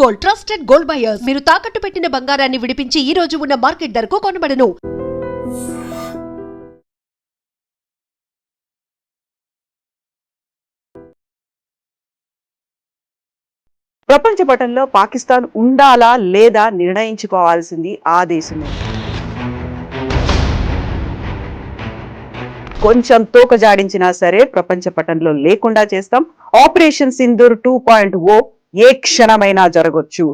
Gold trusted gold buyers మీరు తాకట్టు పెట్టిన బంగారాన్ని విడిపించి ఈ రోజు ఉన్న మార్కెట్ ధరకు కొనబడను. ప్రపంచ పటంలో పాకిస్తాన్ ఉండాలా లేదా నిర్ణయించుకోవాల్సింది ఆ దేశమే. కొంచెం తోక జాడించినా సరే ప్రపంచ పటంలో లేకుండా చేస్తాం. Operation Sindoor two point O ఏ క్షణమైనా జరగొచ్చు.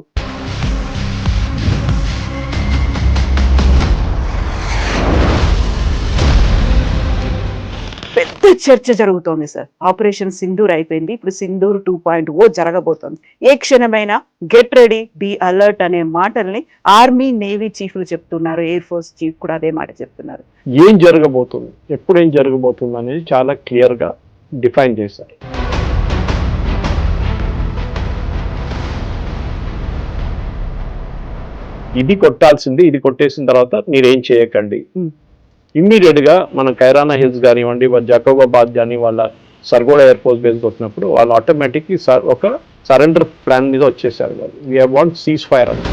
పెద్ద చర్చ జరుగుతోంది సార్. ఆపరేషన్ సింధూర్ అయిపోయింది. ఇప్పుడు సింధూర్ టూ పాయింట్ ఓ జరగబోతోంది. ఏ క్షణమైనా గెట్ రెడీ బి అలర్ట్ అనే మాటల్ని ఆర్మీ నేవీ చీఫ్లు చెప్తున్నారు. ఎయిర్ ఫోర్స్ చీఫ్ కూడా అదే మాట చెప్తున్నారు. ఏం జరగబోతుంది ఎప్పుడు ఏం జరగబోతుంది అనేది చాలా క్లియర్గా డిఫైన్ చేశారు. ఇది కొట్టాల్సింది ఇది కొట్టేసిన తర్వాత మీరేం చేయకండి. Hmm. ఇమ్మీడియట్గా మన కైరానా హిల్స్ కానివ్వండి వాళ్ళ జకోబాబాద్ కానీ వాళ్ళ సర్గోడ ఎయిర్ ఫోర్స్ బేస్ వచ్చినప్పుడు వాళ్ళు ఆటోమేటిక్ ఒక సరెండర్ ప్లాన్ మీద వచ్చేసారు వాళ్ళు. వీ వాంట్ సీజ్ ఫైర్ అని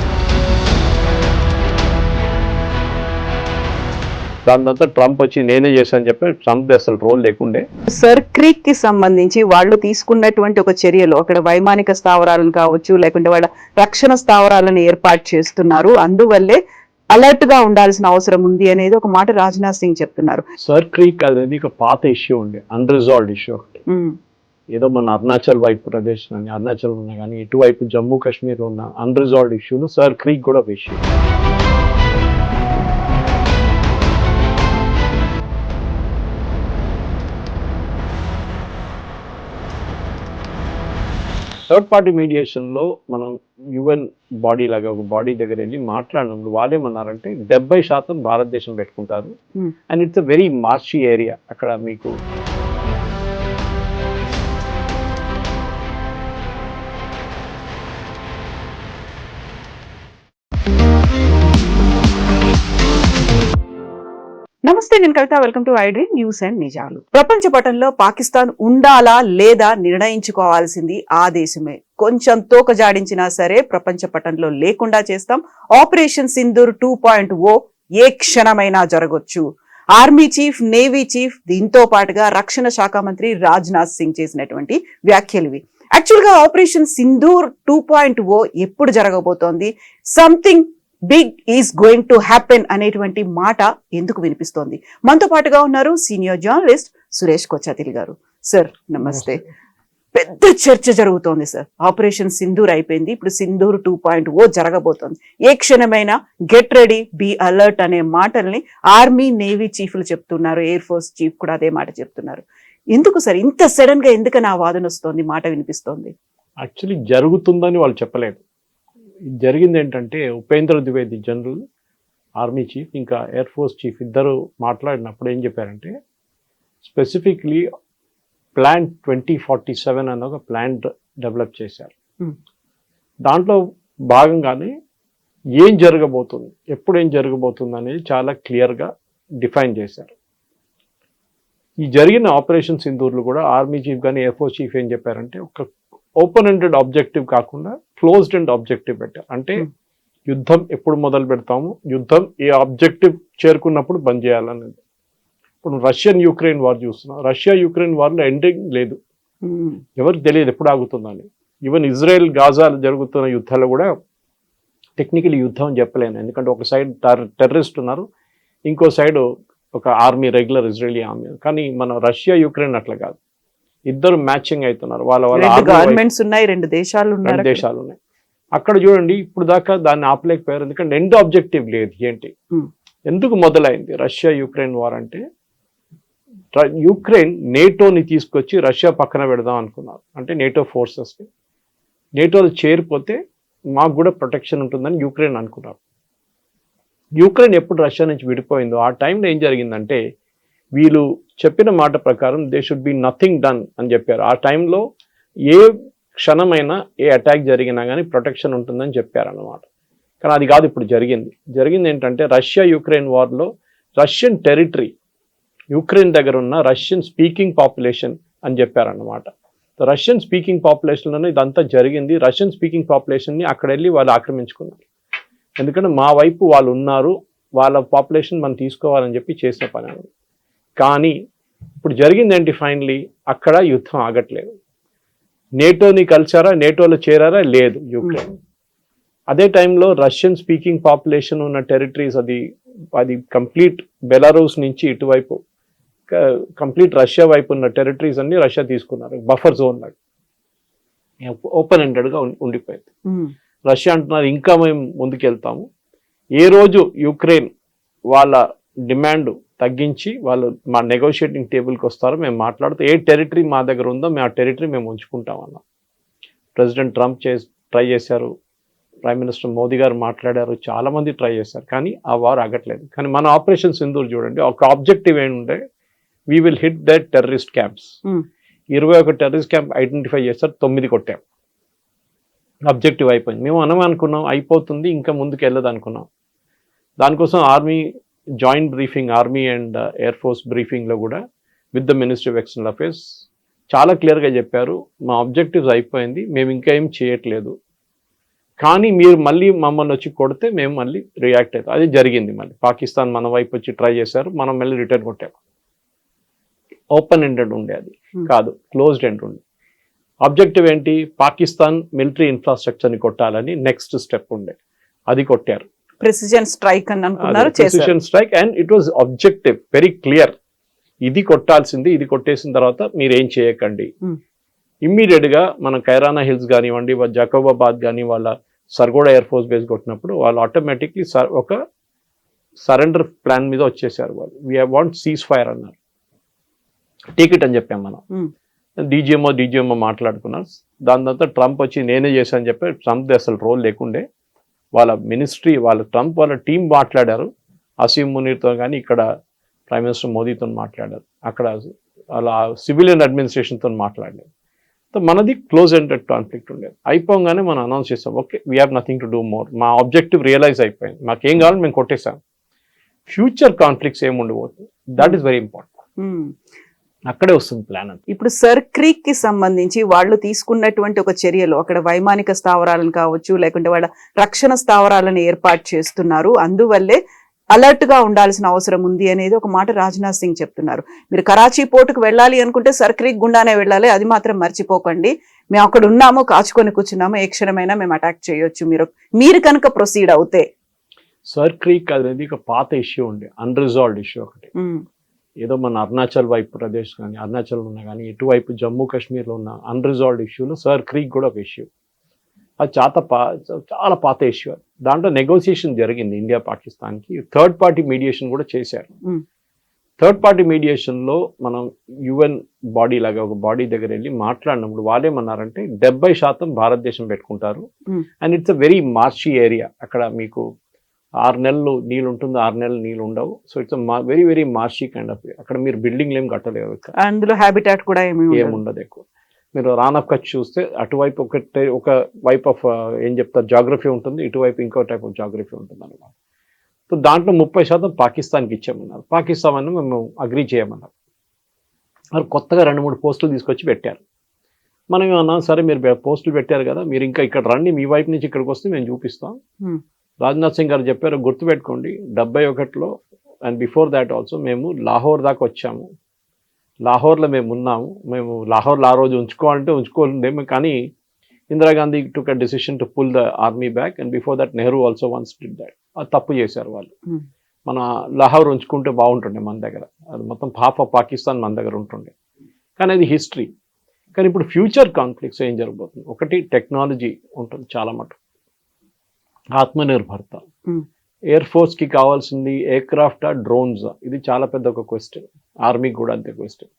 దాని తర్వాత ట్రంప్ వచ్చి నేనే చేశాను చెప్పి ట్రంప్ అసలు రోల్ లేకుండే. సర్ క్రీక్కి సంబంధించి వాళ్ళు తీసుకున్నటువంటి ఒక చర్యలు అక్కడ వైమానిక స్థావరాలను కావచ్చు లేకుంటే వాళ్ళ రక్షణ స్థావరాలను ఏర్పాటు చేస్తున్నారు. అందువల్లే అలర్ట్గా ఉండాల్సిన అవసరం ఉంది అనేది ఒక మాట రాజ్నాథ్ సింగ్ చెప్తున్నారు. సర్ క్రీక్ అనేది ఒక పాత ఇష్యూ ఉండే అన్రిజాల్వ్డ్ ఇష్యూ ఒకటి. ఏదో మన అరుణాచల్ వైపు ప్రదేశ్ కానీ అరుణాచల్ ఉన్నా కానీ ఇటువైపు జమ్మూ కాశ్మీర్ ఉన్న అన్రిజాల్వ్డ్ ఇష్యూలు సర్ క్రీక్ కూడా ఒక ఇష్యూ థర్డ్ పార్టీ మీడియేషన్లో మనం యుఎన్ బాడీ లాగా ఒక బాడీ దగ్గర వెళ్ళి మాట్లాడినప్పుడు వాళ్ళు ఏమన్నారంటే డెబ్బై శాతం భారతదేశం పెట్టుకుంటారు. And it's a very marshy area అక్కడ మీకు నమస్తే నేను Kavitha. Welcome to iDream news and నిజాలు. ప్రపంచ పటంలో పాకిస్తాన్ ఉండాలా లేదా నిర్ణయించుకోవాల్సింది ఆ దేశమే. కొంచెం తోక జాడించినా సరే ప్రపంచ పటంలో లేకుండా చేస్తాం. Operation Sindoor two point O ఏ క్షణమైనా జరగొచ్చు. ఆర్మీ చీఫ్ నేవీ చీఫ్ దీంతో పాటుగా రక్షణ శాఖ మంత్రి రాజ్నాథ్ సింగ్ చేసినటువంటి వ్యాఖ్యలు ఇవి యాక్చువల్గా operation Sindoor two point O ఎప్పుడు జరగబోతోంది? Something big is going to happen అనేటువంటి మాట ఎందుకు వినిపిస్తోంది? మనతో పాటుగా ఉన్నారు సీనియర్ జర్నలిస్ట్ సురేష్ కొచ్చాతిల్ గారు. సార్ నమస్తే. పెద్ద చర్చ జరుగుతోంది సార్ ఆపరేషన్ సింధూర్ అయిపోయింది. ఇప్పుడు సింధూర్ టూ పాయింట్ ఓ జరగబోతోంది. ఏ క్షణమైనా గెట్ రెడీ బి అలర్ట్ అనే మాటల్ని ఆర్మీ నేవీ చీఫ్లు చెప్తున్నారు. ఎయిర్ ఫోర్స్ చీఫ్ కూడా అదే మాట చెప్తున్నారు. ఎందుకు సార్ ఇంత సడన్గా ఎందుకు నా వాదన వస్తోంది మాట వినిపిస్తోంది? యాక్చువల్లీ జరుగుతుందని వాళ్ళు చెప్పలేదు. జరిగింది ఏంటంటే Upendra Dwivedi general army chief ఇంకా ఎయిర్ ఫోర్స్ చీఫ్ ఇద్దరు మాట్లాడినప్పుడు ఏం చెప్పారంటే specifically plan twenty forty seven అన్న ఒక ప్లాన్ డెవలప్ చేశారు Hmm. దాంట్లో భాగంగానే ఏం జరగబోతుంది ఎప్పుడు ఏం జరగబోతుంది అనేది చాలా క్లియర్గా డిఫైన్ చేశారు ఈ జరిగిన ఆపరేషన్ సింధూర్లు కూడా ఆర్మీ చీఫ్ కానీ ఎయిర్ ఫోర్స్ చీఫ్ ఏం చెప్పారంటే ఒక ఓపెన్ ఎండెడ్ ఆబ్జెక్టివ్ కాకుండా క్లోజ్డ్ ఎండ్ ఆబ్జెక్టివ్ పెట్టారు అంటే Hmm. యుద్ధం ఎప్పుడు మొదలు పెడతాము? యుద్ధం ఏ ఆబ్జెక్టివ్ చేరుకున్నప్పుడు బంద్ చేయాలనేది ఇప్పుడు రష్యన్ యుక్రెయిన్ వార్ చూస్తున్నాం. రష్యా యుక్రెయిన్ వార్లో ఎండింగ్ లేదు. ఉమ్, ఎవరికి తెలియదు ఎప్పుడు ఆగుతుందని. ఈవెన్ ఇజ్రాయెల్ గాజా జరుగుతున్న యుద్ధాలు కూడా టెక్నికల్ యుద్ధం అని చెప్పలేను. ఎందుకంటే ఒక సైడ్ టెర్రరిస్ట్ ఉన్నారు. ఇంకో సైడ్ ఒక ఆర్మీ రెగ్యులర్ ఇజ్రాయలీ ఆర్మీ కానీ మన రష్యా యుక్రెయిన్ అట్లా కాదు. ఇద్దరు మ్యాచింగ్ అవుతున్నారు. వాళ్ళ వాళ్ళ గవర్నమెంట్స్ ఉన్నాయి రెండు దేశాలు రెండు. దేశాలు ఉన్నాయి. అక్కడ చూడండి ఇప్పుడు దాకా దాన్ని ఆపలేకపోయారు. ఎందుకంటే ఎండ్ ఆబ్జెక్టివ్ లేదు ఏంటి. ఎందుకు మొదలైంది? రష్యా యుక్రెయిన్ వార్ అంటే యుక్రెయిన్ నేటోని తీసుకొచ్చి రష్యా పక్కన పెడదాం అనుకున్నారు. అంటే నేటో ఫోర్సెస్ని నేటోలో చేరిపోతే మాకు కూడా ప్రొటెక్షన్ ఉంటుందని యుక్రెయిన్ అనుకున్నారు. యుక్రెయిన్ ఎప్పుడు రష్యా నుంచి విడిపోయిందో ఆ టైంలో ఏం జరిగిందంటే వీళ్ళు చెప్పిన మాట ప్రకారం they should be nothing done అని చెప్పారు. ఆ టైంలో ఏ క్షణమైనా ఏ అటాక్ జరిగినా కానీ ప్రొటెక్షన్ ఉంటుందని చెప్పారన్నమాట. కానీ అది కాదు ఇప్పుడు జరిగింది. జరిగింది ఏంటంటే రష్యా యుక్రెయిన్ వార్లో రష్యన్ టెరిటరీ యుక్రెయిన్ దగ్గర ఉన్న రష్యన్ స్పీకింగ్ పాపులేషన్ అని చెప్పారన్నమాట. రష్యన్ స్పీకింగ్ పాపులేషన్లోనే ఇదంతా జరిగింది. రష్యన్ స్పీకింగ్ పాపులేషన్ని అక్కడ వెళ్ళి వాళ్ళు ఆక్రమించుకున్నారు. ఎందుకంటే మా వైపు వాళ్ళు ఉన్నారు వాళ్ళ పాపులేషన్ మనం తీసుకోవాలని చెప్పి చేసిన పని అది. కానీ ఇప్పుడు జరిగింది ఏంటి ఫైనలీ అక్కడ యుద్ధం ఆగట్లేదు. నేటోని కలిసారా? నేటోలో చేరారా? లేదు యూక్రెయిన్. అదే టైంలో రష్యన్ స్పీకింగ్ పాపులేషన్ ఉన్న టెరిటరీస్ అది అది కంప్లీట్ బెలారూస్ నుంచి ఇటువైపు కంప్లీట్ రష్యా వైపు ఉన్న టెరిటరీస్ అన్ని రష్యా తీసుకున్నారు. బఫర్ జోన్ లాగా. ఓపెన్ ఎండెడ్గా ఉండిపోయింది. రష్యా అంటున్నారు ఇంకా మేము ముందుకెళ్తాము. ఏ రోజు యుక్రెయిన్ వాళ్ళ డిమాండ్ తగ్గించి వాళ్ళు మా నెగోషియేటింగ్ టేబుల్కి వస్తారో మేము మాట్లాడుతూ ఏ టెరిటరీ మా దగ్గర ఉందో మేము ఆ టెరిటరీ మేము ఉంచుకుంటాం అన్నాం. ప్రెసిడెంట్ ట్రంప్ చే ట్రై చేశారు. ప్రైమ్ మినిస్టర్ మోదీ గారు మాట్లాడారు. చాలా మంది ట్రై చేశారు కానీ ఆ వార్ ఆగట్లేదు. కానీ మన ఆపరేషన్ సింధూర్ చూడండి ఒక ఆబ్జెక్టివ్ ఏంటంటే we will hit the terrorist camps ఇరవై ఒక టెర్రరిస్ట్ క్యాంప్ ఐడెంటిఫై చేస్తారు తొమ్మిది కొట్టాం. అబ్జెక్టివ్ అయిపోయింది. మేము మనం అనుకున్నాం అయిపోతుంది ఇంకా ముందుకు వెళ్ళదు అనుకున్నాం. దానికోసం army joint briefing army and air force బ్రీఫింగ్లో కూడా with the ministry of external affairs చాలా క్లియర్గా చెప్పారు. మా ఆబ్జెక్టివ్స్ అయిపోయింది. మేము ఇంకా ఏం చేయట్లేదు. కానీ మీరు మళ్ళీ మమ్మల్ని వచ్చి కొడితే మేము మళ్ళీ రియాక్ట్ అవుతాం. అది జరిగింది మళ్ళీ. పాకిస్తాన్ మన వైపు వచ్చి ట్రై చేశారు. మనం మళ్ళీ రిటర్న్ కొట్టాము ఓపెన్ ఎండెడ్ ఉండే అది. Hmm. కాదు క్లోజ్డ్ ఎండ్ ఉండే. ఆబ్జెక్టివ్ ఏంటి? పాకిస్తాన్ మిలిటరీ ఇన్ఫ్రాస్ట్రక్చర్ని కొట్టాలని నెక్స్ట్ స్టెప్ ఉండే. అది కొట్టారు. ప్రెసిజన్ స్ట్రైక్ అని అనుకున్నారు చేశారు. Strike and it was objective very clear ఇది కొట్టాల్సింది ఇది కొట్టేసిన తర్వాత మీరు ఏం చేయకండి. ఇమ్మీడియట్గా మన కైరానా హిల్స్ కానివ్వండి జకోబాబాద్ కానీ వాళ్ళ సర్గోడ ఎయిర్ ఫోర్స్ బేస్ కొట్టినప్పుడు వాళ్ళు ఆటోమేటిక్లీ ఒక సరెండర్ ప్లాన్ మీద వచ్చేసారు వాళ్ళు. వీ వాంట్ సీజ్ ఫైర్ అన్నారు. టికెట్ అని చెప్పాం మనం. డీజీఎంఓ డీజీఎంఓ మాట్లాడుకున్నారు. దాని తర్వాత ట్రంప్ వచ్చి నేనే చేశాను చెప్పి ట్రంప్ అసలు రోల్ లేకుండే. వాళ్ళ మినిస్ట్రీ వాళ్ళ ట్రంప్ వాళ్ళ టీం మాట్లాడారు. అసీం మునీర్తో కానీ ఇక్కడ ప్రైమ్ మినిస్టర్ మోదీతో మాట్లాడారు. అక్కడ వాళ్ళ సివిలియన్ అడ్మినిస్ట్రేషన్తో మాట్లాడలేదు మనది క్లోజ్ ఎండెడ్ కాన్ఫ్లిక్ట్ ఉండేది. అయిపోగానే మనం అనౌన్స్ చేస్తాం okay we have nothing to do more మా ఆబ్జెక్టివ్ రియలైజ్ అయిపోయింది. మాకేం కావాలి మేము కొట్టేసాం ఫ్యూచర్ కాన్ఫ్లిక్ట్స్ ఏమి ఉండబోతుంది దట్ ఈస్ వెరీ ఇంపార్టెంట్ అక్కడే వస్తుంది ప్లాన్ అంతా. ఇప్పుడు సర్ క్రీక్కి సంబంధించి వాళ్ళు తీసుకున్నటువంటి ఒక చర్యలు అక్కడ వైమానిక స్థావరాలను కావచ్చు లేకుంటే వాళ్ళ రక్షణ స్థావరాలను ఏర్పాటు చేస్తున్నారు. అందువల్లే అలర్ట్గా ఉండాల్సిన అవసరం ఉంది అనేది ఒక మాట రాజ్నాథ్ సింగ్ చెప్తున్నారు. మీరు కరాచీ పోర్టుకు వెళ్ళాలి అనుకుంటే సర్ క్రీక్ గుండానే వెళ్ళాలి అది మాత్రం మర్చిపోకండి. మేము అక్కడ ఉన్నాము కాచుకొని కూర్చున్నాము ఏ క్షణమైనా మేము అటాక్ చేయొచ్చు. మీరు మీరు కనుక ప్రొసీడ్ అవుతే. సర్ క్రీక్ అనేది ఒక పాత ఇష్యూ ఉండే అన్రిజాల్వ్డ్ ఇష్యూ ఒకటి. ఏదో మన అరుణాచల్ వైపు ప్రదేశ్ కానీ అరుణాచల్ ఉన్న కానీ ఇటువైపు జమ్మూ కాశ్మీర్లో ఉన్న అన్రిజాల్వ్డ్ ఇష్యూలో సర్ క్రీక్ కూడా ఒక ఇష్యూ అది చాలా పా చాలా పాత ఇష్యూ దాంట్లో నెగోసియేషన్ జరిగింది ఇండియా పాకిస్తాన్కి థర్డ్ పార్టీ మీడియేషన్ కూడా చేశారు. థర్డ్ పార్టీ మీడియేషన్లో మనం యుఎన్ బాడీ లాగా ఒక బాడీ దగ్గర వెళ్ళి మాట్లాడినప్పుడు వాళ్ళేమన్నారంటే డెబ్బై శాతం భారతదేశం పెట్టుకుంటారు. And it's a very marshy area అక్కడ మీకు ఆరు నెలలు నీళ్ళు ఉంటుంది ఆరు నెలలు నీళ్ళు ఉండవు so it's very very marshy kind of అక్కడ మీరు బిల్డింగ్లు ఏం కట్టలేవు అందులో హ్యాబిటాట్ కూడా ఏమి ఉండదు. ఎక్కువ. మీరు రాన్ ఆఫ్ కచ్ చూస్తే అటువైపు ఒక ఒక వైప్ ఆఫ్ ఏం చెప్తారు జాగ్రఫీ ఉంటుంది ఇటువైపు ఇంకో టైప్ ఆఫ్ జాగ్రఫీ ఉంటుంది అనమాట సో దాంట్లో ముప్పై శాతం పాకిస్తాన్కి ఇచ్చామన్నారు పాకిస్తాన్ అని మేము అగ్రీ చేయమన్నారు. మరి కొత్తగా రెండు మూడు పోస్టులు తీసుకొచ్చి పెట్టారు. మనం ఏమన్నా సరే మీరు పోస్టులు పెట్టారు కదా మీరు ఇంకా ఇక్కడ రండి మీ వైపు నుంచి ఇక్కడికి వస్తే మేము చూపిస్తాం. రాజ్నాథ్ సింగ్ గారు చెప్పారు గుర్తుపెట్టుకోండి డెబ్బై ఒకటిలో అండ్ బిఫోర్ దాట్ ఆల్సో మేము లాహోర్ దాకా వచ్చాము. లాహోర్లో మేము ఉన్నాము. మేము లాహోర్లో ఆ రోజు ఉంచుకోవాలంటే ఉంచుకోలేము కానీ Indira Gandhi took a decision to pull the army back and before that Nehru also once did that అది తప్పు చేశారు వాళ్ళు. Hmm. మన లాహోర్ ఉంచుకుంటే బాగుంటుండే మన దగ్గర. అది మొత్తం హాఫ్ ఆఫ్ పాకిస్తాన్ మన దగ్గర ఉంటుండే. కానీ అది హిస్టరీ కానీ ఇప్పుడు ఫ్యూచర్ కాన్ఫ్లిక్ట్స్ ఏం జరగబోతుంది? ఒకటి టెక్నాలజీ ఉంటుంది చాలా మటు ఆత్మనిర్భరత. ఎయిర్ ఫోర్స్కి కావాల్సింది ఎయిర్ క్రాఫ్ట్ డ్రోన్స్ ఇది చాలా పెద్ద ఒక క్వశ్చన్ ఆర్మీకి కూడా అంతే క్వశ్చన్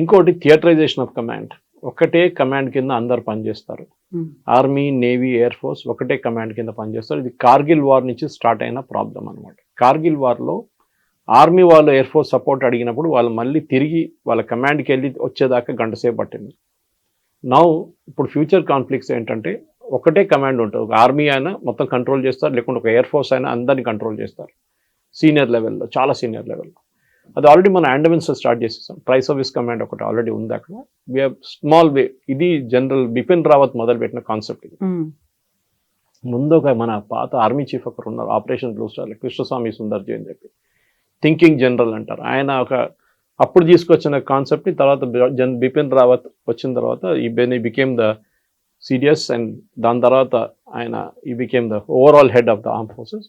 ఇంకోటి థియేటరైజేషన్ ఆఫ్ కమాండ్ ఒకటే కమాండ్ కింద అందరు పనిచేస్తారు. ఆర్మీ నేవీ ఎయిర్ ఫోర్స్ ఒకటే కమాండ్ కింద పనిచేస్తారు. ఇది కార్గిల్ వార్ నుంచి స్టార్ట్ అయిన ప్రాబ్లం అనమాట కార్గిల్ వార్లో ఆర్మీ వాళ్ళు ఎయిర్ ఫోర్స్ సపోర్ట్ అడిగినప్పుడు వాళ్ళు మళ్ళీ తిరిగి వాళ్ళ కమాండ్కి వెళ్ళి వచ్చేదాకా గంట సేపు పట్టింది. నౌ ఇప్పుడు ఫ్యూచర్ కాన్ఫ్లిక్ట్స్ ఏంటంటే ఒకటే కమాండ్ ఉంటుంది. ఒక ఆర్మీ అయినా మొత్తం కంట్రోల్ చేస్తారు. లేకుంటే ఒక ఎయిర్ ఫోర్స్ అయినా అందరిని కంట్రోల్ చేస్తారు. సీనియర్ లెవెల్లో చాలా సీనియర్ లెవెల్లో. అది ఆల్రెడీ మన అండమెన్స్ స్టార్ట్ చేసేసాం. ట్రై సర్వీస్ కమాండ్ ఒకటి ఆల్రెడీ ఉంది అక్కడ. వి స్మాల్ వే ఇది జనరల్ బిపిన్ రావత్ మొదలు పెట్టిన కాన్సెప్ట్ ఇది. ఉమ్, ముందు ఒక మన పాత ఆర్మీ చీఫ్ ఒకరు ఉన్నారు. Operation blue star Krishnaswamy Sundarji అని చెప్పి. థింకింగ్ జనరల్ అంటారు. ఆయన ఒక అప్పుడు తీసుకొచ్చిన కాన్సెప్ట్ని తర్వాత జన్ బిపిన్ రావత్ వచ్చిన తర్వాత ఈ బెన్ బికేమ్ ద సీరియస్ అండ్ దాని తర్వాత ఆయన ఈ became the overall head of the armed forces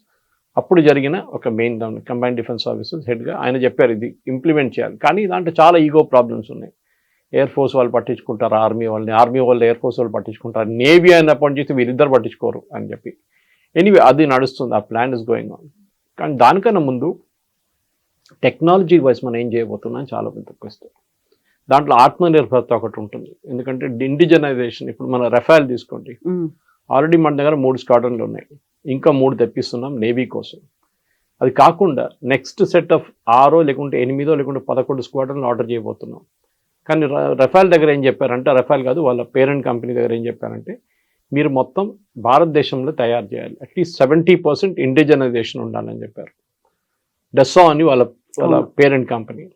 అప్పుడు జరిగిన ఒక మెయిన్ దాని కంబైన్ డిఫెన్స్ సర్వీసెస్ హెడ్గా ఆయన చెప్పారు ఇది ఇంప్లిమెంట్ చేయాలి. కానీ దాంట్లో చాలా ఈగో ప్రాబ్లమ్స్ ఉన్నాయి. ఎయిర్ ఫోర్స్ వాళ్ళు పట్టించుకుంటారు ఆర్మీ వాళ్ళని. ఆర్మీ వాళ్ళు ఎయిర్ ఫోర్స్ వాళ్ళు పట్టించుకుంటారు. నేవీ ఆయన అపాయింట్ చేస్తే వీరిద్దరు పట్టించుకోరు అని చెప్పి. ఎనీవే అది నడుస్తుంది. ఆ ప్లాన్ ఇస్ గోయింగ్ ఆన్ కానీ దానికన్నా ముందు టెక్నాలజీ వైజ్ మనం ఏం చేయబోతున్నాం చాలా పెద్ద క్వశ్చన్ దాంట్లో ఆత్మనిర్భరత ఒకటి ఉంటుంది. ఎందుకంటే ఇండిజనైజేషన్ ఇప్పుడు మన రఫాల్ తీసుకోండి. ఆల్రెడీ మన దగ్గర మూడు స్క్వాడ్రన్లు ఉన్నాయి. ఇంకా మూడు తెప్పిస్తున్నాం నేవీ కోసం. అది కాకుండా నెక్స్ట్ సెట్ ఆఫ్ ఆరో లేకుంటే ఎనిమిదో లేకుంటే పదకొండు స్క్వాడ్రన్లు ఆర్డర్ చేయబోతున్నాం. కానీ రఫాల్ దగ్గర ఏం చెప్పారంటే రఫాల్ కాదు వాళ్ళ పేరెంట్ కంపెనీ దగ్గర ఏం చెప్పారంటే మీరు మొత్తం భారతదేశంలో తయారు చేయాలి. అట్లీస్ట్ సెవెంటీ పర్సెంట్ ఇండిజనైజేషన్ ఉండాలని చెప్పారు. డెస్సా అని వాళ్ళ వాళ్ళ. Parent company.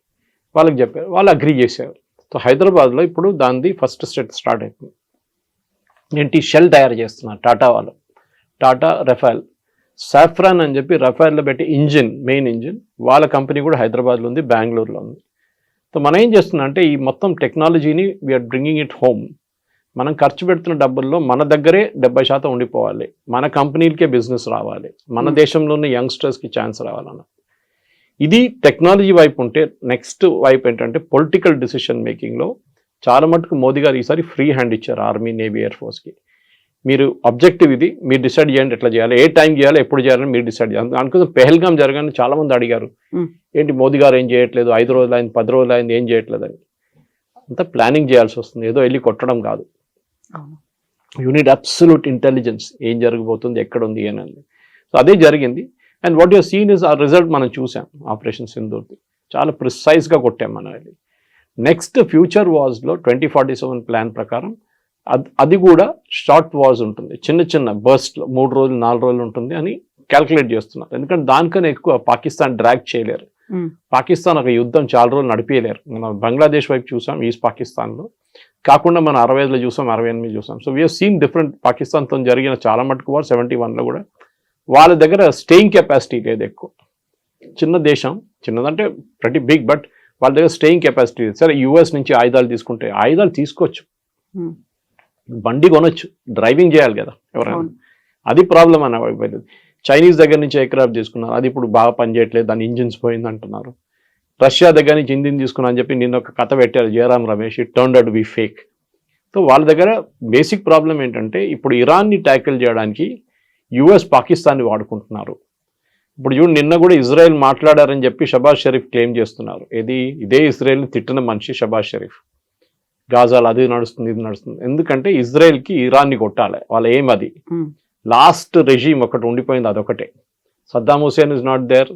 వాళ్ళకి చెప్పారు. వాళ్ళు అగ్రీ చేశారు. సో హైదరాబాద్లో ఇప్పుడు దానిది ఫస్ట్ స్టెప్ స్టార్ట్ అయిపోయింది ఏంటి? షెల్ తయారు చేస్తున్నారు టాటా వాళ్ళు. టాటా రఫాల్. సాఫ్రాన్ అని చెప్పి రఫాల్లో పెట్టి ఇంజిన్ మెయిన్ ఇంజిన్. వాళ్ళ కంపెనీ కూడా హైదరాబాద్లో ఉంది బెంగళూరులో ఉంది. సో మనం ఏం చేస్తున్నాం అంటే ఈ మొత్తం టెక్నాలజీని వీఆర్ బ్రింగింగ్ ఇట్ హోమ్ మనం ఖర్చు పెడుతున్న డబ్బుల్లో మన దగ్గరే డెబ్బై శాతం ఉండిపోవాలి. మన కంపెనీలకే బిజినెస్ రావాలి. మన Hmm. దేశంలో ఉన్న యంగ్స్టర్స్కి ఛాన్స్ రావాలన్న. ఇది టెక్నాలజీ వైపు ఉంటే నెక్స్ట్ వైపు ఏంటంటే పొలిటికల్ డిసిషన్ మేకింగ్లో చాలా మటుకు మోదీ గారు ఈసారి ఫ్రీ హ్యాండ్ ఇచ్చారు ఆర్మీ నేవీ ఎయిర్ ఫోర్స్కి మీరు అబ్జెక్టివ్ ఇది మీరు డిసైడ్ చేయండి ఎట్లా చేయాలి ఏ టైం చేయాలి ఎప్పుడు చేయాలని మీరు డిసైడ్ చేయాలి. దానికోసం పెహల్గాం జరగాలని చాలా మంది అడిగారు. ఏంటి మోదీ గారు ఏం చేయట్లేదు ఐదు రోజులు అయింది పది రోజులు అయింది ఏం చేయట్లేదు అని. అంతా ప్లానింగ్ చేయాల్సి వస్తుంది ఏదో వెళ్ళి కొట్టడం కాదు. యూనిట్ అబ్సల్యూట్ ఇంటెలిజెన్స్ ఏం జరగబోతుంది ఎక్కడ ఉంది అని సో అదే జరిగింది. And what your seen is a result మనం చూసాం ఆపరేషన్ సింధూర్ది చాలా ప్రిసైజ్గా కొట్టాం మనం అది. నెక్స్ట్ ఫ్యూచర్ వాజ్లో ట్వంటీ ఫార్టీ సెవెన్ ప్లాన్ ప్రకారం అది అది కూడా షార్ట్ వాజ్ ఉంటుంది. చిన్న చిన్న బర్స్ట్లో మూడు రోజులు నాలుగు రోజులు ఉంటుంది అని క్యాల్కులేట్ చేస్తున్నారు. ఎందుకంటే దానికన్నా ఎక్కువ పాకిస్తాన్ డ్రాగ్ చేయలేరు. ఉమ్, పాకిస్తాన్ ఒక యుద్ధం చాలా రోజులు నడిపించలేరు మనం బంగ్లాదేశ్ వైపు చూసాం ఈస్ట్ పాకిస్తాన్లో కాకుండా మనం అరవై ఐదులో చూసాం అరవై ఎనిమిది చూసాం. సో వీఆర్ సీన్ డిఫరెంట్ పాకిస్తాన్తో జరిగిన చాలా మటుకు వారు సెవెంటీ వన్లో కూడా వాళ్ళ దగ్గర స్టేయింగ్ కెపాసిటీ లేదు ఎక్కువ. చిన్న దేశం చిన్నదంటే ప్రతి బిగ్ బట్ వాళ్ళ దగ్గర స్టేయింగ్ కెపాసిటీ లేదు. సరే యూఎస్ నుంచి ఆయుధాలు తీసుకుంటే ఆయుధాలు తీసుకోవచ్చు. ఉమ్, బండి కొనొచ్చు డ్రైవింగ్ చేయాలి కదా ఎవరైనా. అది ప్రాబ్లం అన్న వైపు. చైనీస్ దగ్గర నుంచి ఎయిర్క్రాఫ్ట్ తీసుకున్నారు. అది ఇప్పుడు బాగా పనిచేయట్లేదు దాని ఇంజిన్స్ పోయింది అంటున్నారు. రష్యా దగ్గర నుంచి ఇంజిన్ తీసుకున్నా అని చెప్పి నిన్న ఒక కథ పెట్టారు Jairam Ramesh. It turn out be fake so వాళ్ళ దగ్గర బేసిక్ ప్రాబ్లం ఏంటంటే ఇప్పుడు ఇరాన్ని ట్యాకిల్ చేయడానికి యుఎస్ పాకిస్తాన్ని వాడుకుంటున్నారు. ఇప్పుడు చూడు నిన్న కూడా ఇజ్రాయెల్ మాట్లాడారని చెప్పి షబాజ్ షరీఫ్ క్లెయిమ్ చేస్తున్నారు. ఇది ఇదే ఇజ్రాయెల్ని తిట్టిన మనిషి షబాజ్ షరీఫ్. గాజాలు అది నడుస్తుంది ఇది నడుస్తుంది. ఎందుకంటే ఇజ్రాయెల్కి ఇరాన్ని కొట్టాలి. వాళ్ళ ఏం అది? లాస్ట్ రెజీమ్ ఒకటి ఉండిపోయింది అదొకటే. Saddam Hussein is not there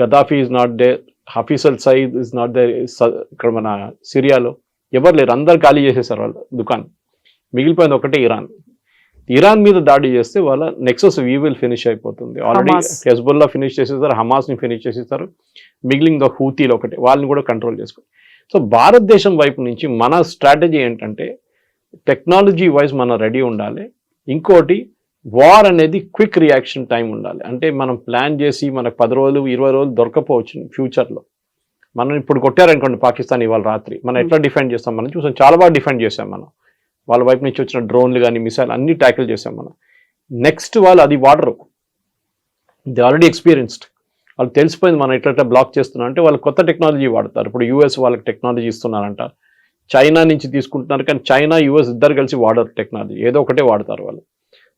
Gaddafi is not there Hafiz al Saeed is not there ఇక్కడ మన సిరియాలో. ఎవరు లేరు? అందరు ఖాళీ చేసేసారు వాళ్ళ దుకాణం. మిగిలిపోయింది ఒకటే ఇరాన్. ఇరాన్ మీద దాడి చేస్తే వాళ్ళ నెక్సస్ వీవిల్ ఫినిష్ అయిపోతుంది. ఆల్రెడీ. హెజ్బుల్లా ఫినిష్ చేసేస్తారు హమాస్ని ఫినిష్ చేసేస్తారు. మిగిలిన ద హూతీలు ఒకటి వాళ్ళని కూడా కంట్రోల్ చేసుకో. సో భారతదేశం వైపు నుంచి మన స్ట్రాటజీ ఏంటంటే టెక్నాలజీ వైజ్ మనం రెడీ ఉండాలి. ఇంకోటి వార్ అనేది క్విక్ రియాక్షన్ టైం ఉండాలి. అంటే మనం ప్లాన్ చేసి మనకు పది రోజులు ఇరవై రోజులు దొరకపోవచ్చు ఫ్యూచర్లో మనం ఇప్పుడు కొట్టారనుకోండి పాకిస్తాన్ ఇవాళ రాత్రి. మనం ఎట్లా డిఫెండ్ చేస్తాం? మనం చూసాం చాలా బాగా డిఫెండ్ చేసాం మనం. వాళ్ళ వైపు నుంచి వచ్చిన డ్రోన్లు కానీ మిసైల్ అన్ని ట్యాకిల్ చేసాం మనం. నెక్స్ట్ వాళ్ళు అది వాడరు. ది ఆల్రెడీ ఎక్స్పీరియన్స్డ్ వాళ్ళు తెలిసిపోయింది మనం ఎట్లా బ్లాక్ చేస్తున్నాం అంటే వాళ్ళు కొత్త టెక్నాలజీ వాడతారు. ఇప్పుడు యూఎస్ వాళ్ళకి టెక్నాలజీ ఇస్తున్నారంట చైనా నుంచి తీసుకుంటున్నారు కానీ చైనా యూఎస్ ఇద్దరు కలిసి వాడరు టెక్నాలజీ ఏదో ఒకటే వాడతారు వాళ్ళు.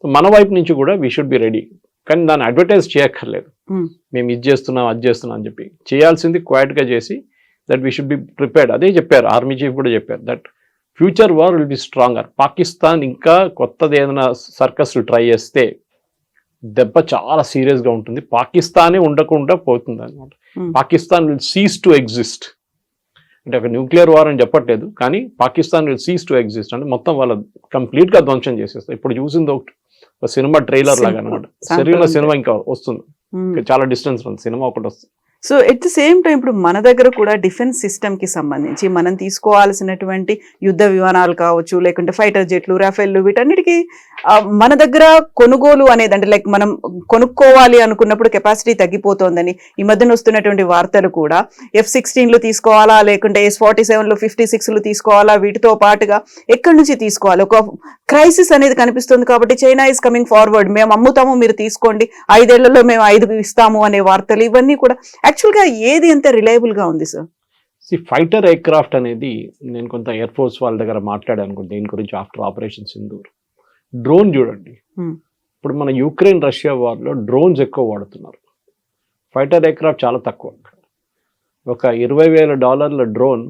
మన వైపు నుంచి కూడా వీ షుడ్ బి రెడీ కానీ దాన్ని అడ్వర్టైజ్ చేయక్కర్లేదు. ఉమ్, మేము ఇది చేస్తున్నాం అది చేస్తున్నాం అని చెప్పి. చేయాల్సింది క్వైట్గా చేసి that we should be prepared అదే చెప్పారు. ఆర్మీ చీఫ్ కూడా చెప్పారు that future war will be stronger. Pakistan ఇంకా కొత్తది ఏదైనా సర్కస్లు ట్రై చేస్తే దెబ్బ చాలా సీరియస్గా ఉంటుంది. పాకిస్తానే ఉండకుండా పోతుంది అనమాట Hmm. Pakistan will cease to exist. అంటే ఒక న్యూక్లియర్ వార్ అని చెప్పట్లేదు కానీ Pakistan will cease to exist. అంటే మొత్తం వాళ్ళ కంప్లీట్గా ధ్వంసం చేసేస్తారు ఇప్పుడు చూసింది ఒకటి ఒక సినిమా ట్రైలర్ లాగా అనమాట. సినిమా ఇంకా వస్తుంది. ఇంకా చాలా డిస్టెన్స్ ఉంది. సినిమా ఒకటి వస్తుంది. So at the same time ఇప్పుడు మన దగ్గర కూడా డిఫెన్స్ సిస్టమ్కి సంబంధించి మనం తీసుకోవాల్సినటువంటి యుద్ధ విమానాలు కావచ్చు లేకుంటే ఫైటర్ జెట్లు రాఫెల్లు వీటన్నిటికీ మన దగ్గర కొనుగోలు అనేది అంటే లైక్ మనం కొనుక్కోవాలి అనుకున్నప్పుడు కెపాసిటీ తగ్గిపోతోందని ఈ మధ్యన వస్తున్నటువంటి వార్తలు కూడా ఎఫ్ సిక్స్టీన్లు తీసుకోవాలా లేకుంటే ఎస్ ఫార్టీ సెవెన్లు ఫిఫ్టీ సిక్స్లు తీసుకోవాలా వీటితో పాటుగా ఎక్కడి నుంచి తీసుకోవాలి? ఒక క్రైసిస్ అనేది కనిపిస్తుంది కాబట్టి చైనా ఇస్ కమింగ్ ఫార్వర్డ్ మేము అమ్ముతాము మీరు తీసుకోండి. ఐదేళ్ళలో మేము ఐదు ఇస్తాము అనే వార్తలు ఇవన్నీ కూడా యాక్చువల్గా ఏది ఎంత రిలయబుల్గా ఉంది సార్? సి ఫైటర్ ఎయిర్క్రాఫ్ట్ అనేది నేను కొంత ఎయిర్ ఫోర్స్ వాళ్ళ దగ్గర మాట్లాడాను దీని గురించి ఆఫ్టర్ ఆపరేషన్ సింధూర్ డ్రోన్ చూడండి. ఇప్పుడు మన యుక్రెయిన్ రష్యా వార్లో డ్రోన్స్ ఎక్కువ వాడుతున్నారు. ఫైటర్ ఎయిర్క్రాఫ్ట్ చాలా తక్కువ ఒక ఇరవై వేల డాలర్ల డ్రోన్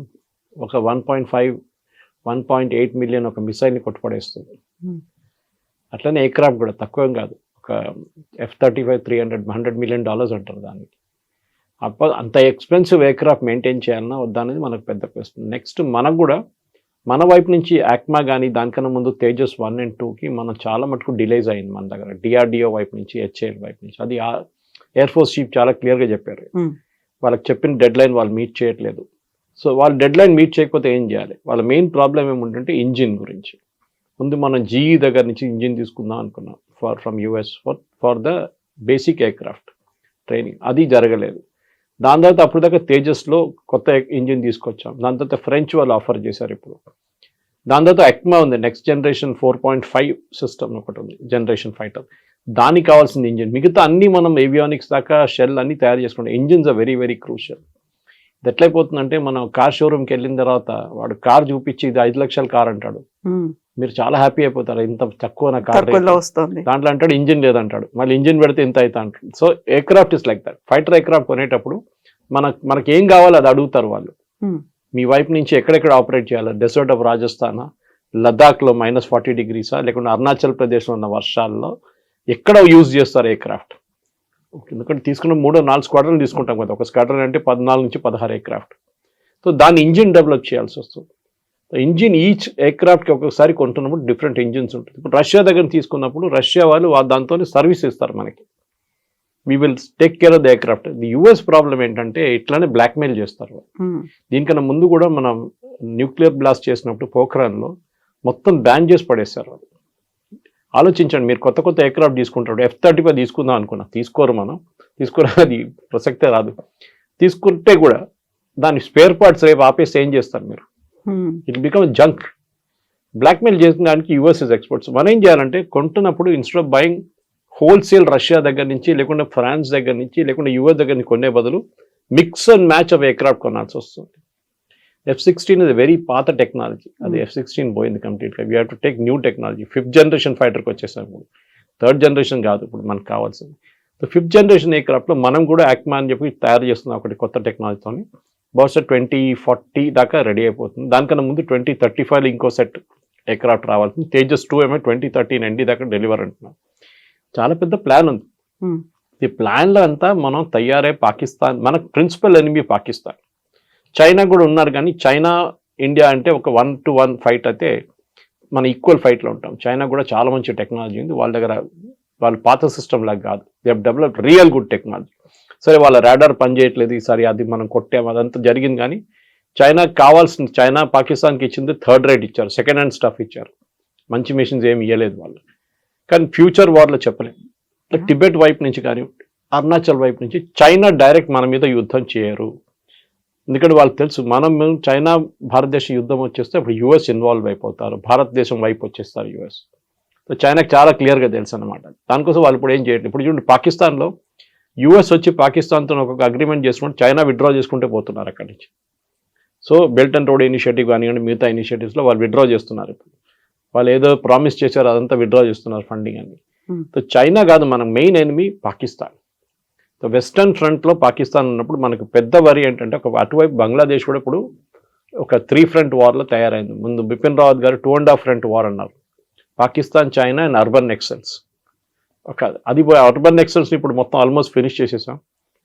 ఒక one point five one point eight million ఒక మిసైల్ని కొట్టుపడేస్తుంది. అట్లనే ఎయిర్క్రాఫ్ట్ కూడా తక్కువేం కాదు. ఒక F thirty five three hundred hundred million dollars అంటారు దానికి. అంత ఎక్స్పెన్సివ్ ఎయిర్క్రాఫ్ట్ మెయింటైన్ చేయాలన్నా వద్దా అనేది మనకు పెద్ద క్వశ్చన్ నెక్స్ట్ మనకు కూడా మన వైపు నుంచి యాక్మా కానీ దానికన్నా ముందు తేజస్ వన్ అండ్ టూకి మనం చాలా మటుకు డిలేస్ అయింది మన దగ్గర. డిఆర్డిఓ వైపు నుంచి హెచ్ఏఎల్ వైపు నుంచి. అది ఎయిర్ ఫోర్స్ చీఫ్ చాలా క్లియర్గా చెప్పారు. Hmm. వాళ్ళకి చెప్పిన డెడ్ లైన్ వాళ్ళు మీట్ చేయట్లేదు. సో వాళ్ళు డెడ్ లైన్ మీట్ చేయకపోతే ఏం చేయాలి? వాళ్ళ మెయిన్ ప్రాబ్లం ఏముంటుంటే ఇంజిన్ గురించి. ముందు మనం జీఈ దగ్గర నుంచి ఇంజిన్ తీసుకుందాం అనుకున్నాం. For from US for for the basic aircraft training అది జరగలేదు. దాని తర్వాత అప్పుడు దాకా తేజస్లో కొత్త ఇంజిన్ తీసుకొచ్చాం. దాని తర్వాత ఫ్రెంచ్ వాళ్ళు ఆఫర్ చేశారు ఇప్పుడు. దాని తర్వాత ఎక్మా ఉంది next generation four point five system ఒకటి ఉంది జనరేషన్ ఫైటర్ దానికి కావాల్సిన ఇంజిన్ మిగతా అన్ని మనం ఏవియానిక్స్ దాకా షెల్ అన్ని తయారు చేసుకుంటాం engines are very very crucial ఇది ఎట్లయిపోతుందంటే మనం కార్ షోరూమ్కి వెళ్ళిన తర్వాత వాడు కార్ చూపించి ఇది ఐదు లక్షల కార్ అంటాడు. మీరు చాలా హ్యాపీ అయిపోతారు. ఇంత తక్కువ నా కార్ దాంట్లో అంటాడు ఇంజిన్ లేదంటాడు. మళ్ళీ ఇంజిన్ పెడితే ఇంత అవుతా అంటాడు. So aircraft is like that fighter aircraft కొనేటప్పుడు మన మనకి ఏం కావాలో అది అడుగుతారు వాళ్ళు. మీ వైపు నుంచి ఎక్కడెక్కడ ఆపరేట్ చేయాలి? డెసర్ట్ ఆఫ్ రాజస్థాన్ లద్దాఖ్లో మైనస్ ఫార్టీ డిగ్రీసా లేకుంటే అరుణాచల్ ప్రదేశ్లో ఉన్న వర్షాల్లో ఎక్కడ యూజ్ చేస్తారు ఎయిర్క్రాఫ్ట్ ఎందుకంటే తీసుకున్న మూడో నాలుగు స్క్వాడ్రన్ తీసుకుంటాం కదా. ఒక స్క్వాడ్రన్ అంటే పద్నాలుగు నుంచి పదహారు ఎయిర్క్రాఫ్ట్ సో దాన్ని ఇంజిన్ డెవలప్ చేయాల్సి వస్తుంది. ఇంజిన్ ఈచ్ ఎయిర్క్రాఫ్ట్కి ఒక్కొక్కసారి కొంటున్నప్పుడు డిఫరెంట్ ఇంజిన్స్ ఉంటుంది. ఇప్పుడు రష్యా దగ్గర తీసుకున్నప్పుడు రష్యా వాళ్ళు దాంతో సర్వీస్ ఇస్తారు మనకి. We will take care of the aircraft the US problem ఏంటంటే ఇట్లానే బ్లాక్మెయిల్ చేస్తారు. Hmm. దీనికన్నా ముందు కూడా మనం న్యూక్లియర్ బ్లాస్ట్ చేసినప్పుడు పోఖ్రాన్లో మొత్తం బ్యాన్ చేసి పడేస్తారు వాళ్ళు. ఆలోచించండి. మీరు కొత్త కొత్త ఎయిర్క్రాఫ్ట్ తీసుకుంటారు. ఎఫ్ థర్టీ ఫైవ్ తీసుకుందాం అనుకున్నా. తీసుకోరు మనం. తీసుకోరు. అది ప్రసక్తే రాదు. తీసుకుంటే కూడా దాని స్పేర్ పార్ట్స్ రేపు ఆపేసి ఏం చేస్తారు మీరు. ఇట్ బికమ్ జంక్ బ్లాక్మెయిల్ చేసిన దానికి యూఎస్ ఇస్ ఎక్స్పర్ట్స్ మనం ఏం చేయాలంటే కొంటున్నప్పుడు instead of buying wholesale Russia దగ్గర నుంచి లేకుంటే ఫ్రాన్స్ దగ్గర నుంచి లేకుంటే యూఎస్ దగ్గర నుంచి కొనే బదులు mix and match of aircraft కొనాల్సి వస్తుంది. ఎఫ్ సిక్స్టీన్ ఇస్ వెరీ పాత టెక్నాలజీ అది ఎఫ్ సిక్స్టీన్ పోయింది కంప్లీట్గా we have to take new technology fifth generation ఫైటర్కి వచ్చేసాం ఇప్పుడు. థర్డ్ జనరేషన్ కాదు ఇప్పుడు మనకు కావాల్సింది. సో ఫిఫ్త్ జనరేషన్ ఎయిర్క్రాఫ్ట్లో మనం కూడా యాక్మా అని చెప్పి తయారు చేస్తున్నాం ఒకటి కొత్త టెక్నాలజీతోని బహుశా ట్వంటీ ఫార్టీ దాకా రెడీ అయిపోతుంది. దానికన్నా ముందు ట్వంటీ థర్టీ ఫైవ్ ఇంకో సెట్ ఎయిర్క్రాఫ్ట్ రావాల్సింది. తేజస్ టూ ఏమో ట్వంటీ థర్టీ ఎన్డీ దాకా డెలివర్ అంటున్నాం. చాలా పెద్ద ప్లాన్ ఉంది. Hmm. ఈ ప్లాన్లో అంతా మనం తయారై పాకిస్తాన్ మన ప్రిన్సిపల్ ఎనిమి పాకిస్తాన్. చైనా కూడా ఉన్నారు కానీ చైనా ఇండియా అంటే ఒక వన్ టు వన్ ఫైట్ అయితే మన ఈక్వల్ ఫైట్లో ఉంటాం. చైనా కూడా చాలా మంచి టెక్నాలజీ ఉంది. వాళ్ళ దగ్గర వాళ్ళ పాత సిస్టమ్ లాగా కాదు. They develop real good technology సరే వాళ్ళ రాడార్ పనిచేయట్లేదు ఈసారి అది మనం కొట్టాము అదంతా జరిగింది కానీ చైనాకి కావాల్సిన చైనా పాకిస్తాన్కి ఇచ్చింది థర్డ్ రేట్ ఇచ్చారు. సెకండ్ హ్యాండ్ స్టఫ్ ఇచ్చారు. మంచి మిషన్స్ ఏమి ఇవ్వలేదు వాళ్ళు. కానీ ఫ్యూచర్ వార్లో చెప్పలేము టిబెట్ వైపు నుంచి కానీ అరుణాచల్ వైపు నుంచి చైనా డైరెక్ట్ మన మీద యుద్ధం చేయరు. ఎందుకంటే వాళ్ళకి తెలుసు మనం చైనా భారతదేశ యుద్ధం వచ్చేస్తే అప్పుడు యుఎస్ ఇన్వాల్వ్ అయిపోతారు. భారతదేశం వైపు వచ్చేస్తారు యుఎస్. సో చైనాకి చాలా క్లియర్గా తెలుసు అనమాట దానికోసం వాళ్ళు ఇప్పుడు ఏం చేయట్లేదు. ఇప్పుడు చూడండి పాకిస్తాన్లో యుఎస్ వచ్చి పాకిస్తాన్తో ఒక అగ్రిమెంట్ చేసుకుంటే చైనా విత్డ్రా చేసుకుంటే పోతున్నారు అక్కడి నుంచి. So belt and road initiative కానివ్వండి మిగతా ఇనిషియేటివ్స్లో వాళ్ళు విత్డ్రా చేస్తున్నారు ఇప్పుడు. వాళ్ళు ఏదో ప్రామిస్ చేశారు అదంతా విత్డ్రా చేస్తున్నారు ఫండింగ్ అని Hmm. సో చైనా కాదు మన మెయిన్ ఎనిమి పాకిస్తాన్. వెస్టర్న్ ఫ్రంట్లో పాకిస్తాన్ ఉన్నప్పుడు మనకు పెద్ద వరి ఏంటంటే ఒక అటువైపు బంగ్లాదేశ్ కూడా ఇప్పుడు ఒక త్రీ ఫ్రంట్ వార్లో తయారైంది. ముందు బిపిన్ రావత్ గారు two and half front war అన్నారు. పాకిస్తాన్ చైనా అండ్ అర్బన్ ఎక్సెల్స్ ఒక అది అర్బన్ ఎక్సెల్స్ని ఇప్పుడు మొత్తం ఆల్మోస్ట్ ఫినిష్ చేసేసాం.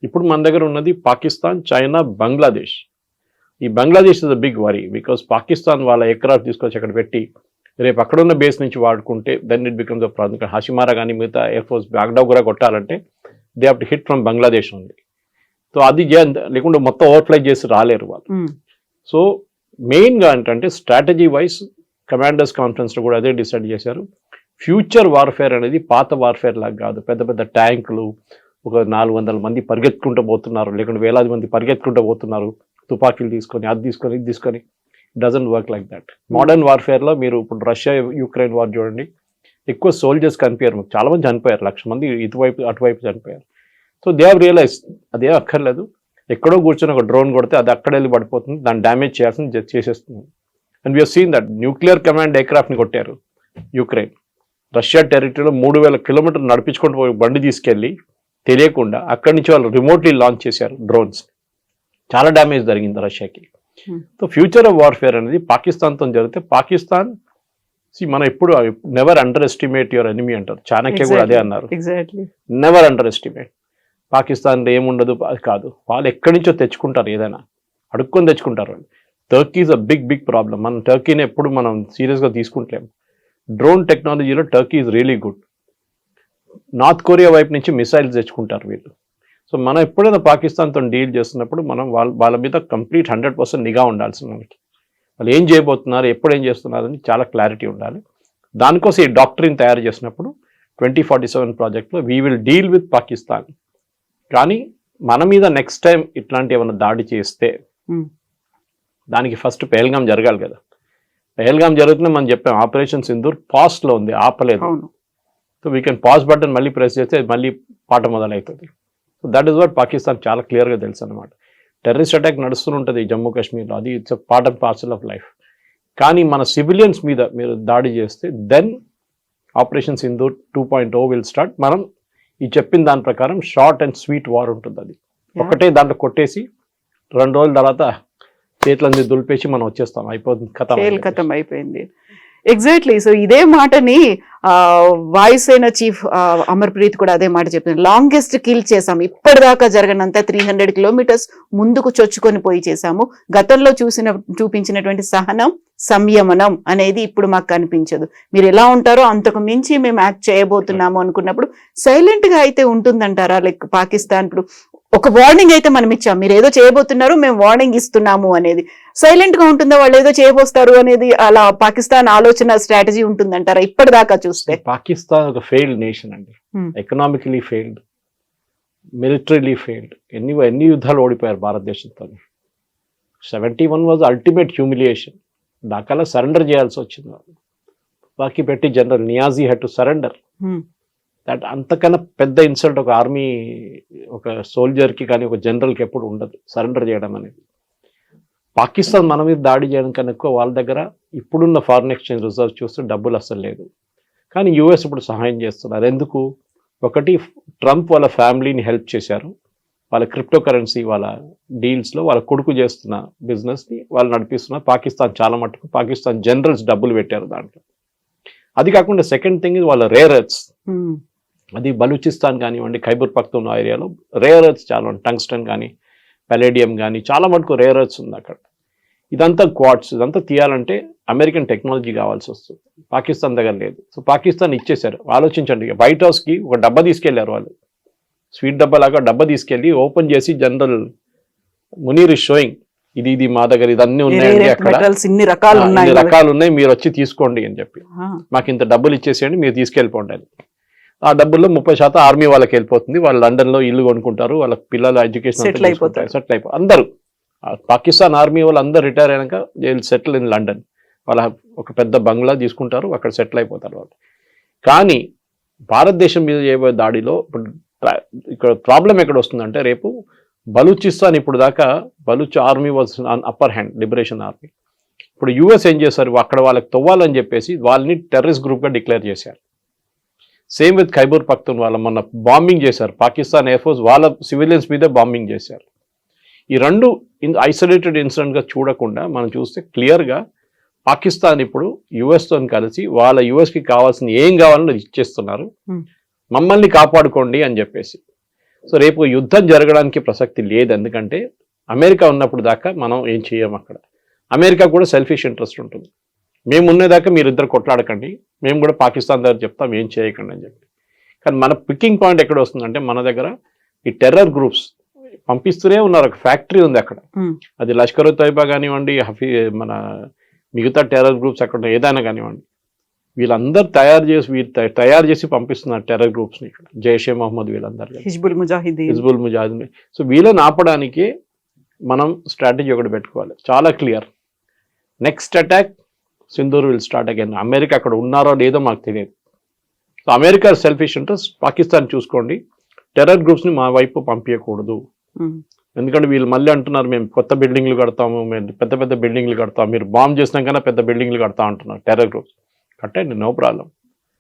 ఇప్పుడు మన దగ్గర ఉన్నది పాకిస్తాన్ చైనా బంగ్లాదేశ్. ఈ Bangladesh is a big worry because Pakistan వాళ్ళ ఎయిర్క్రాఫ్ట్ తీసుకొచ్చి అక్కడ పెట్టి రేపు అక్కడ ఉన్న బేస్ నుంచి వాడుకుంటే then it becomes a problem Hashimara కానీ మిగతా ఎయిర్ ఫోర్స్ బాగ్డా కూడా కొట్టాలంటే they have to hit from Bangladesh ఉంది సో అది లేకుంటే మొత్తం ఓవర్ఫ్లై చేసి రాలేరు వాళ్ళు. సో మెయిన్గా ఏంటంటే స్ట్రాటజీ వైజ్ కమాండర్స్ కాన్ఫరెన్స్లో కూడా అదే డిసైడ్ చేశారు. ఫ్యూచర్ వార్ఫేర్ అనేది పాత వార్ఫేర్ లాగా కాదు. పెద్ద పెద్ద ట్యాంకులు ఒక నాలుగు వందల మంది పరిగెత్తుకుంటూ పోతున్నారు. లేకుంటే వేలాది మంది పరిగెత్తుకుంటూ పోతున్నారు. తుపాకీలు తీసుకొని అది తీసుకొని ఇది తీసుకొని. Doesn't work like that modern వార్ఫేర్లో మీరు ఇప్పుడు రష్యా యుక్రెయిన్ వార్ చూడండి. ఎక్కువ సోల్జర్స్ కనిపించారు. మాకు చాలా మంది చనిపోయారు. లక్ష మంది ఇటువైపు అటువైపు చనిపోయారు. సో దే హావ్ రియలైజ్ అదే అక్కర్లేదు. ఎక్కడో కూర్చొని ఒక డ్రోన్ కొడితే అది అక్కడ వెళ్ళి పడిపోతుంది. దాన్ని డ్యామేజ్ చేయాల్సింది చేసేస్తుంది. And we seen that nuclear command ఎయిర్క్రాఫ్ట్ని కొట్టారు యుక్రెయిన్ రష్యా టెరిటరీలో మూడు వేల కిలోమీటర్లు నడిపించుకుంటూ పోయి బండి తీసుకెళ్ళి తెలియకుండా అక్కడి నుంచి వాళ్ళు రిమోట్లీ లాంచ్ చేశారు డ్రోన్స్ చాలా డ్యామేజ్ జరిగింది రష్యాకి. సో ఫ్యూచర్ ఆఫ్ వార్ఫేర్ అనేది పాకిస్తాన్తో జరిగితే పాకిస్తాన్ మనం ఎప్పుడు never underestimate your enemy అంటారు. చాణక్య కూడా అదే అన్నారు. ఎగ్జాక్ట్లీ నెవర్ అండర్ ఎస్టిమేట్ పాకిస్తాన్లో ఏముండదు అది కాదు. వాళ్ళు ఎక్కడి నుంచో తెచ్చుకుంటారు ఏదైనా. అడుక్కొని తెచ్చుకుంటారు Turkey is a big big problem మనం టర్కీని ఎప్పుడు మనం సీరియస్గా తీసుకుంటలేము డ్రోన్ టెక్నాలజీలో Turkey is really good North Korea వైపు నుంచి మిసైల్స్ తెచ్చుకుంటారు వీళ్ళు. సో మనం ఎప్పుడైనా పాకిస్తాన్తో డీల్ చేస్తున్నప్పుడు మనం వాళ్ళ వాళ్ళ మీద కంప్లీట్ హండ్రెడ్ పర్సెంట్ నిఘా ఉండాల్సింది మనకి. వాళ్ళు ఏం చేయబోతున్నారు ఎప్పుడు ఏం చేస్తున్నారు అని చాలా క్లారిటీ ఉండాలి. దానికోసం ఈ డాక్టరీని తయారు చేసినప్పుడు ట్వంటీ ఫార్టీ సెవెన్ ప్రాజెక్ట్లో we will deal with Pakistan కానీ మన మీద నెక్స్ట్ టైం ఇట్లాంటి ఏమైనా దాడి చేస్తే దానికి ఫస్ట్ పెహల్గాం జరగాలి కదా. పెహల్గాం జరుగుతుంటే మనం చెప్పాం ఆపరేషన్ సింధూర్ పాస్ట్లో ఉంది ఆపలేదు. So we can pause button మళ్ళీ ప్రెస్ చేస్తే మళ్ళీ పాట మొదలవుతుంది so that is what Pakistan చాలా క్లియర్గా తెలుసు అనమాట టెర్రరిస్ట్ అటాక్ నడుస్తుంటుంది జమ్మూ కాశ్మీర్లో. అది it's part and parcel of life కానీ మన సివిలియన్స్ మీద మీరు దాడి చేస్తే then operation Sindhu two point O will start మనం ఈ చెప్పిన దాని ప్రకారం షార్ట్ అండ్ స్వీట్ వార్ ఉంటుంది అది. ఒకటే దాంట్లో కొట్టేసి రెండు రోజుల తర్వాత చేతులన్నీ దులిపేసి మనం వచ్చేస్తాం. అయిపోతుంది కథ అయిపోయింది. ఎగ్జాక్ట్లీ సో ఇదే మాటని వాయుసేన చీఫ్ అమర్ప్రీత్ కూడా అదే మాట చెప్పింది లాంగెస్ట్ కిల్ చేసాము ఇప్పటిదాకా జరగనంత త్రీ హండ్రెడ్ కిలోమీటర్స్ ముందుకు చొచ్చుకొని పోయి చేశాము. గతంలో చూసిన చూపించినటువంటి సహనం సంయమనం అనేది ఇప్పుడు మాకు కనిపించదు. మీరు ఎలా ఉంటారో అంతకు మించి మేము యాక్ట్ చేయబోతున్నాము అనుకున్నప్పుడు సైలెంట్గా అయితే ఉంటుందంటారా? లైక్ పాకిస్తాన్ ఇప్పుడు ఒక వార్నింగ్ అయితే మనం ఇచ్చాం. మీరు ఏదో చేయబోతున్నారు మేము వార్నింగ్ ఇస్తున్నాము అనేది. సైలెంట్గా ఉంటుందా? వాళ్ళు ఏదో చేయబోస్తారు అనేది అలా పాకిస్తాన్ ఆలోచన స్ట్రాటజీ ఉంటుందంటారా? ఇప్పటిదాకా చూస్తే. పాకిస్తాన్ ఒక ఫెయిల్డ్ నేషన్ అండి. ఎకనామికలీ ఫెయిల్డ్ మిలిటరీలీ ఫెయిల్డ్ ఎన్ని ఎన్ని యుద్ధాలు ఓడిపోయారు భారతదేశంతో seventy one was ultimate humiliation దాకాల surrender చేయాల్సి వచ్చింది. వాళ్ళు బాకీ పెట్టి general Niazi had to surrender. That అంతకన్నా పెద్ద ఇన్సల్ట్ ఒక ఆర్మీ ఒక సోల్జర్కి కానీ ఒక జనరల్కి ఎప్పుడు ఉండదు. సరెండర్ చేయడం అనేది. పాకిస్తాన్ మన మీద దాడి చేయడం కన్నా ఎక్కువ వాళ్ళ దగ్గర ఇప్పుడున్న ఫారిన్ ఎక్స్చేంజ్ రిజర్వ్ చూస్తే డబ్బులు అసలు లేదు. కానీ యుఎస్ ఇప్పుడు సహాయం చేస్తున్నారు. ఎందుకు? ఒకటి ట్రంప్ వాళ్ళ ఫ్యామిలీని హెల్ప్ చేశారు. వాళ్ళ క్రిప్టో కరెన్సీ వాళ్ళ డీల్స్లో వాళ్ళ కొడుకు చేస్తున్న బిజినెస్ని వాళ్ళు నడిపిస్తున్న పాకిస్తాన్ చాలా మటుకు పాకిస్తాన్ జనరల్స్ డబ్బులు పెట్టారు దాంట్లో. అది కాకుండా సెకండ్ థింగ్ వాళ్ళ రేర్ ఎర్త్స్ అది బలూచిస్తాన్ కానివ్వండి ఖైబర్ పఖ్తూన్ ఏరియాలో రేర్ ఎర్త్స్ చాలా టంగ్స్టన్ కానీ పెలేడియం కానీ చాలా మటుకు రేర్ ఎర్త్స్ ఉంది అక్కడ. ఇదంతా క్వాడ్స్ ఇదంతా తీయాలంటే అమెరికన్ టెక్నాలజీ కావాల్సి వస్తుంది. పాకిస్తాన్ దగ్గర లేదు. సో పాకిస్తాన్ ఇచ్చేశారు. ఆలోచించండి వైట్ హౌస్కి ఒక డబ్బా తీసుకెళ్ళారు వాళ్ళు. స్వీట్ డబ్బా లాగా డబ్బా తీసుకెళ్ళి ఓపెన్ చేసి జనరల్ మునీర్ ఇస్ షోయింగ్ ఇది ఇది మా దగ్గర ఇది అన్ని ఉన్నాయండి అక్కడ. ఇన్ని రకాలు ఉన్నాయి రకాలు ఉన్నాయి మీరు వచ్చి తీసుకోండి అని చెప్పి. మాకు ఇంత డబ్బులు ఇచ్చేసేయండి మీరు తీసుకెళ్ళిపోండి అని. ఆ డబ్బుల్లో ముప్పై శాతం ఆర్మీ వాళ్ళకి వెళ్ళిపోతుంది. వాళ్ళు లండన్లో ఇల్లు కొనుక్కుంటారు. వాళ్ళ పిల్లల ఎడ్యుకేషన్ Settle అయిపోతారు. సెటిల్ అయిపో అందరూ. పాకిస్తాన్ ఆర్మీ వాళ్ళు అందరూ రిటైర్ అయినాక సెటిల్ ఇన్ లండన్. వాళ్ళ ఒక పెద్ద బంగ్లా తీసుకుంటారు. అక్కడ సెటిల్ అయిపోతారు వాళ్ళు. కానీ భారతదేశం మీద చేయబోయే దాడిలో ఇప్పుడు ఇక్కడ ప్రాబ్లం ఎక్కడ వస్తుందంటే రేపు బలూచిస్తాన్ ఇప్పుడు దాకా Baloch army was upper hand liberation army. ఇప్పుడు యుఎస్ ఏం చేశారు? అక్కడ వాళ్ళకి తవ్వాలని చెప్పేసి వాళ్ళని టెర్రరిస్ట్ గ్రూప్గా డిక్లేర్ చేశారు. సేమ్ విత్ ఖైబర్ పఖ్తూన్ వాళ్ళ మొన్న బాంబింగ్ చేశారు. పాకిస్తాన్ ఎయిర్ ఫోర్స్ వాళ్ళ సివిలియన్స్ మీదే బాంబింగ్ చేశారు. ఈ రెండు ఐసోలేటెడ్ ఇన్సిడెంట్గా చూడకుండా మనం చూస్తే క్లియర్గా పాకిస్తాన్ ఇప్పుడు యుఎస్తో కలిసి వాళ్ళ యుఎస్కి కావాల్సిన ఏం కావాలో అది ఇచ్చేస్తున్నారు. Hmm. మమ్మల్ని కాపాడుకోండి అని చెప్పేసి. సో రేపు యుద్ధం జరగడానికి ప్రసక్తి లేదు. ఎందుకంటే అమెరికా ఉన్నప్పుడు దాకా మనం ఏం చేయం అక్కడ. అమెరికా కూడా సెల్ఫిష్ ఇంట్రెస్ట్ ఉంటుంది. మేము ఉన్నదాకా మీరు ఇద్దరు కొట్లాడకండి. మేము కూడా పాకిస్తాన్ దగ్గర చెప్తాం ఏం చేయకండి అని చెప్పి. కానీ మన పికింగ్ పాయింట్ ఎక్కడ వస్తుందంటే మన దగ్గర ఈ టెర్రర్ గ్రూప్స్ పంపిస్తూనే ఉన్నారు. ఒక ఫ్యాక్టరీ ఉంది అక్కడ. అది లష్కర్ తైబా కానివ్వండి హఫీ మన మిగతా టెర్రర్ గ్రూప్స్ అక్కడ ఏదైనా కానివ్వండి. వీళ్ళందరూ తయారు చేసి వీళ్ళు తయ- తయారు చేసి పంపిస్తున్నారు టెర్రర్ గ్రూప్స్ని ఇక్కడ. జైషే మహమ్మద్ వీళ్ళందరూ. హిజ్బుల్ ముజాహిదీన్. హిజ్బుల్ ముజాహిదీన్. సో వీళ్ళని ఆపడానికి మనం స్ట్రాటజీ ఒకటి పెట్టుకోవాలి. చాలా clear. Next attack Sindoor will start again America అక్కడ ఉన్నారో లేదో మాకు తెలియదు. So America selfish interest Pakistan చూసుకోండి. టెర్రర్ గ్రూప్స్ని మా వైపు పంపించకూడదు ఉమ్, ఎందుకంటే వీళ్ళు మళ్ళీ అంటున్నారు మేము కొత్త బిల్డింగ్లు కడతాము మేము పెద్ద పెద్ద బిల్డింగ్లు కడతాము. మీరు బాంబ్ చేసినాకన్నా పెద్ద బిల్డింగ్లు కడతా అంటున్నారు టెర్రర్ గ్రూప్స్ కట్టండి నో ప్రాబ్లం